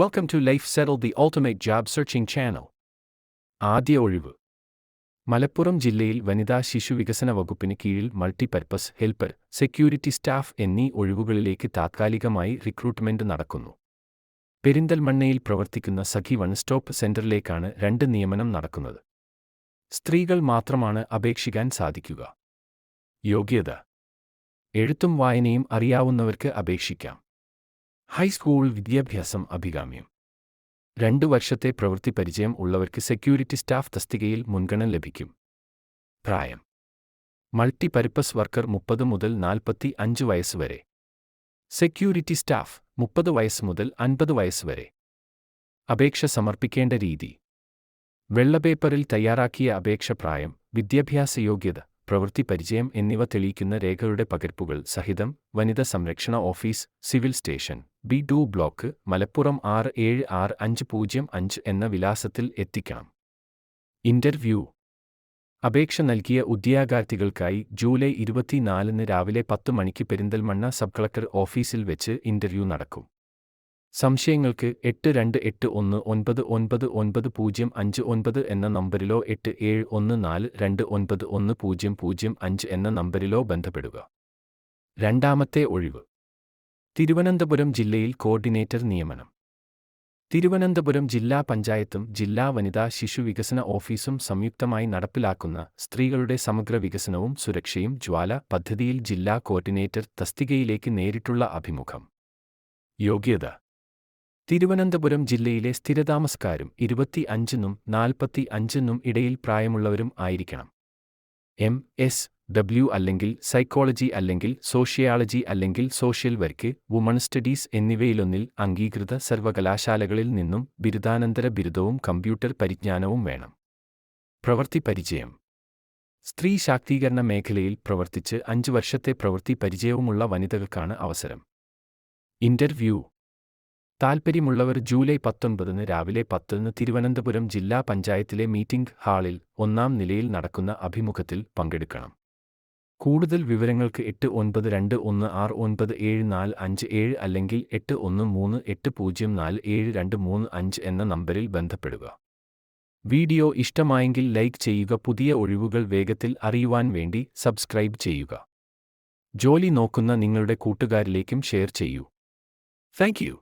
Welcome to Life Settled, the Ultimate Job Searching Channel. ആദ്യ ഒഴിവ്. മലപ്പുറം ജില്ലയിൽ വനിതാ ശിശു വികസന വകുപ്പിന് കീഴിൽ മൾട്ടിപർപ്പസ് ഹെൽപ്പർ സെക്യൂരിറ്റി സ്റ്റാഫ് എന്നീ ഒഴിവുകളിലേക്ക് താത്കാലികമായി റിക്രൂട്ട്മെന്റ് നടക്കുന്നു. പെരിന്തൽമണ്ണയിൽ പ്രവർത്തിക്കുന്ന സഖി വൺ സ്റ്റോപ്പ് സെന്ററിലേക്കാണ് രണ്ട് നിയമനം നടക്കുന്നത്. സ്ത്രീകൾ മാത്രമാണ് അപേക്ഷിക്കാൻ സാധിക്കുക. യോഗ്യത. എഴുത്തും വായനയും അറിയാവുന്നവർക്ക് അപേക്ഷിക്കാം. ഹൈസ്കൂൾ വിദ്യാഭ്യാസം അഭികാമ്യം. രണ്ടു വർഷത്തെ പ്രവൃത്തി പരിചയം ഉള്ളവർക്ക് സെക്യൂരിറ്റി സ്റ്റാഫ് തസ്തികയിൽ മുൻഗണന ലഭിക്കും. പ്രായം. മൾട്ടി പർപ്പസ് വർക്കർ മുപ്പത് മുതൽ നാൽപ്പത്തി അഞ്ച് വയസ്സ് വരെ. സെക്യൂരിറ്റി സ്റ്റാഫ് മുപ്പത് വയസ്സ് മുതൽ അൻപത് വയസ്സ് വരെ. അപേക്ഷ സമർപ്പിക്കേണ്ട രീതി. വെള്ളപേപ്പറിൽ തയ്യാറാക്കിയ അപേക്ഷ പ്രായം വിദ്യാഭ്യാസ യോഗ്യത പ്രവൃത്തി പരിചയം എന്നിവ തെളിയിക്കുന്ന രേഖകളുടെ പകർപ്പുകൾ സഹിതം വനിതാ സംരക്ഷണ office civil station. B two block Malappuram ആറ് ഏഴ് ആറ് അഞ്ച് പൂജ്യം അഞ്ച് എന്ന വിലാസത്തിൽ എത്തിക്കാം ഇന്റർവ്യൂ. അപേക്ഷ നൽകിയ ഉദ്യോഗാർത്ഥികൾക്കായി ജൂലൈ ഇരുപത്തിനാലിന് രാവിലെ പത്ത് മണിക്ക് പെരിന്തൽമണ്ണ സബ് കളക്ടർ ഓഫീസിൽ വെച്ച് ഇന്റർവ്യൂ നടക്കും. സംശയങ്ങൾക്ക് എട്ട് രണ്ട് എട്ട് ഒന്ന് ഒൻപത് ഒൻപത് ഒൻപത് പൂജ്യം അഞ്ച് ഒൻപത് എന്ന നമ്പരിലോ എട്ട് ഏഴ് ഒന്ന് നാല് രണ്ട് ഒൻപത് ഒന്ന് പൂജ്യം പൂജ്യം അഞ്ച് എന്ന നമ്പരിലോ ബന്ധപ്പെടുക. രണ്ടാമത്തെ ഒഴിവ്. തിരുവനന്തപുരം ജില്ലയിൽ കോർഡിനേറ്റർ നിയമനം. തിരുവനന്തപുരം ജില്ലാ പഞ്ചായത്തും ജില്ലാ വനിതാ ശിശു വികസന ഓഫീസും സംയുക്തമായി നടപ്പിലാക്കുന്ന സ്ത്രീകളുടെ സമഗ്ര വികസനവും സുരക്ഷയും ജ്വാല പദ്ധതിയിൽ ജില്ലാ കോർഡിനേറ്റർ തസ്തികയിലേക്ക് നേരിട്ടുള്ള അഭിമുഖം. യോഗ്യത. തിരുവനന്തപുരം ജില്ലയിലെ സ്ഥിരതാമസക്കാരും ഇരുപത്തി അഞ്ചിനും നാൽപ്പത്തി അഞ്ചിനും ഇടയിൽ പ്രായമുള്ളവരും ആയിരിക്കണം. എം എസ് ഡബ്ല്യു അല്ലെങ്കിൽ സൈക്കോളജി അല്ലെങ്കിൽ സോഷ്യോളജി അല്ലെങ്കിൽ സോഷ്യൽ വർക്ക് വുമൺ സ്റ്റഡീസ് എന്നിവയിലൊന്നിൽ അംഗീകൃത സർവകലാശാലകളിൽ നിന്നും ബിരുദാനന്തര ബിരുദവും കമ്പ്യൂട്ടർ പരിജ്ഞാനവും വേണം. പ്രവൃത്തി പരിചയം. സ്ത്രീ ശാക്തീകരണ മേഖലയിൽ പ്രവർത്തിച്ച് അഞ്ച് വർഷത്തെ പ്രവൃത്തി പരിചയവുമുള്ള വനിതകൾക്കാണ് അവസരം. ഇന്റർവ്യൂ താൽപ്പര്യമുള്ളവർ ജൂലൈ പത്തൊൻപതിന് രാവിലെ പത്തിന് തിരുവനന്തപുരം ജില്ലാ പഞ്ചായത്തിലെ മീറ്റിംഗ് ഹാളിൽ ഒന്നാം നിലയിൽ നടക്കുന്ന അഭിമുഖത്തിൽ പങ്കെടുക്കണം. കൂടുതൽ വിവരങ്ങൾക്ക് എട്ട് ഒൻപത് രണ്ട് ഒന്ന് ആറ് ഒൻപത് ഏഴ് നാല് അഞ്ച് ഏഴ് അല്ലെങ്കിൽ എട്ട് ഒന്ന് മൂന്ന് എട്ട് പൂജ്യം നാല് ഏഴ് രണ്ട് മൂന്ന് അഞ്ച് എന്ന നമ്പറിൽ ബന്ധപ്പെടുക. വീഡിയോ ഇഷ്ടമായെങ്കിൽ ലൈക്ക് ചെയ്യുക പുതിയ ഒഴിവുകൾ വേഗത്തിൽ അറിയുവാൻ വേണ്ടി സബ്സ്ക്രൈബ് ചെയ്യുക. ജോലി നോക്കുന്ന നിങ്ങളുടെ കൂട്ടുകാരിലേക്കും ഷെയർ ചെയ്യൂ. താങ്ക്